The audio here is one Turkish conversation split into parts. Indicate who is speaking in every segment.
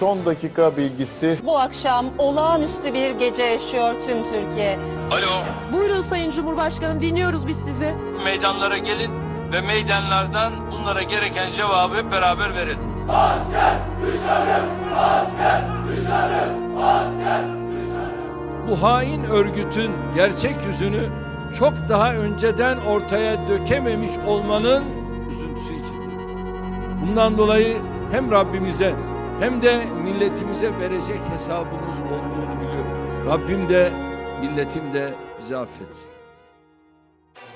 Speaker 1: son dakika bilgisi.
Speaker 2: Bu akşam olağanüstü bir gece yaşıyor tüm Türkiye.
Speaker 3: Alo,
Speaker 4: Buyurun Sayın Cumhurbaşkanım dinliyoruz biz sizi.
Speaker 3: meydanlara gelin ve meydanlardan bunlara gereken cevabı hep beraber verin.
Speaker 5: bu hain örgütün gerçek yüzünü çok daha önceden ortaya dökememiş olmanın üzüntüsü içindeyim. Bundan dolayı hem Rabbimize hem de milletimize verecek hesabımız olduğunu biliyorum. Rabbim de milletim de bizi affetsin.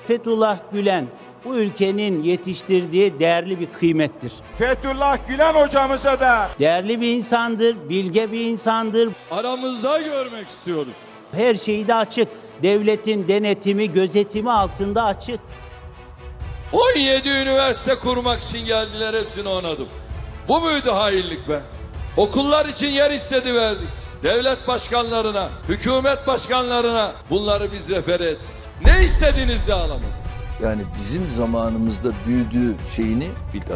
Speaker 6: Fethullah Gülen bu ülkenin yetiştirdiği değerli bir kıymettir.
Speaker 7: Fethullah Gülen hocamıza da
Speaker 6: Değerli bir insandır, bilge bir insandır.
Speaker 5: Aramızda görmek istiyoruz.
Speaker 6: Her şeyi de açık. Devletin denetimi, gözetimi altında açık.
Speaker 5: 17 üniversite kurmak için geldiler hepsini onadım. Bu muydu hainlik be? Okullar için yer istedi verdik. Devlet başkanlarına, hükümet başkanlarına bunları biz refer ettik. Ne istediğiniz de alamadınız.
Speaker 8: Yani bizim zamanımızda büyüdüğü şeyini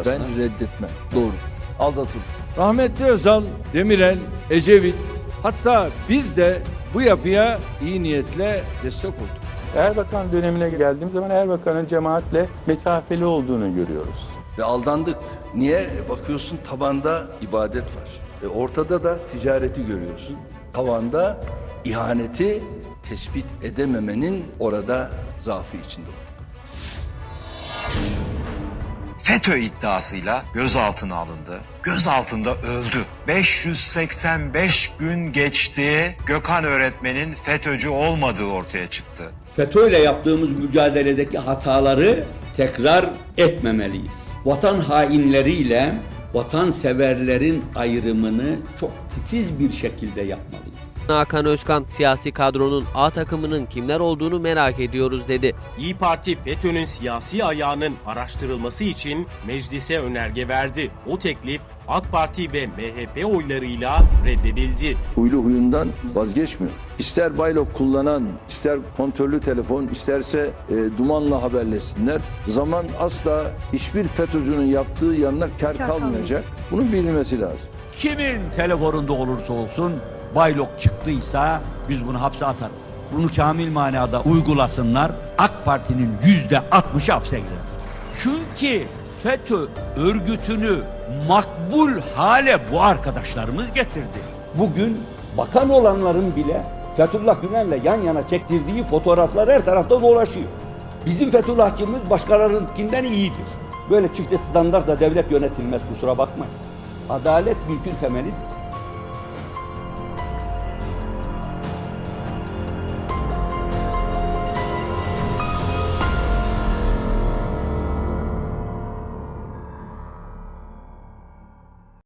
Speaker 8: ben reddetmem. Doğrudur. Aldatıldık.
Speaker 5: Rahmetli Özal, Demirel, Ecevit hatta biz de bu yapıya iyi niyetle destek olduk.
Speaker 7: Erbakan dönemine geldiğim zaman Erbakan'ın cemaatle mesafeli olduğunu görüyoruz.
Speaker 8: Ve aldandık. Niye? Bakıyorsun tabanda ibadet var. E ortada da ticareti görüyorsun. Tavanda ihaneti tespit edememenin orada zaafı içinde olduk.
Speaker 9: FETÖ iddiasıyla gözaltına alındı. Gözaltında öldü. 585 gün geçti. Gökhan öğretmenin FETÖ'cü olmadığı ortaya çıktı.
Speaker 10: FETÖ ile yaptığımız mücadeledeki hataları tekrar etmemeliyiz. Vatan hainleriyle vatanseverlerin ayrımını çok titiz bir şekilde yapmalıyız.
Speaker 11: Hakan Özkan siyasi kadronun A takımının kimler olduğunu merak ediyoruz dedi.
Speaker 12: İyi Parti FETÖ'nün siyasi ayağının araştırılması için meclise önerge verdi. O teklif AK Parti ve MHP oylarıyla reddedildi.
Speaker 8: Huylu huyundan vazgeçmiyor. İster baylok kullanan, ister kontrollü telefon, isterse e, dumanla haberleşsinler. Zaman asla hiçbir FETÖ'cünün yaptığı yanına kar kalmayacak. Bunun bilinmesi lazım.
Speaker 10: Kimin telefonunda olursa olsun baylok çıktıysa biz bunu hapse atarız. Bunu kamil manada uygulasınlar. AK Parti'nin yüzde 60'ı hapse girer. Çünkü FETÖ örgütünü makbul hale bu arkadaşlarımız getirdi. Bugün bakan olanların bile Fethullah Gülen'le yan yana çektirdiği fotoğraflar her tarafta dolaşıyor. Bizim Fethullahçımız başkalarınkinden iyidir. Böyle çifte standartla devlet yönetilmez kusura bakmayın. Adalet mülkün temelidir.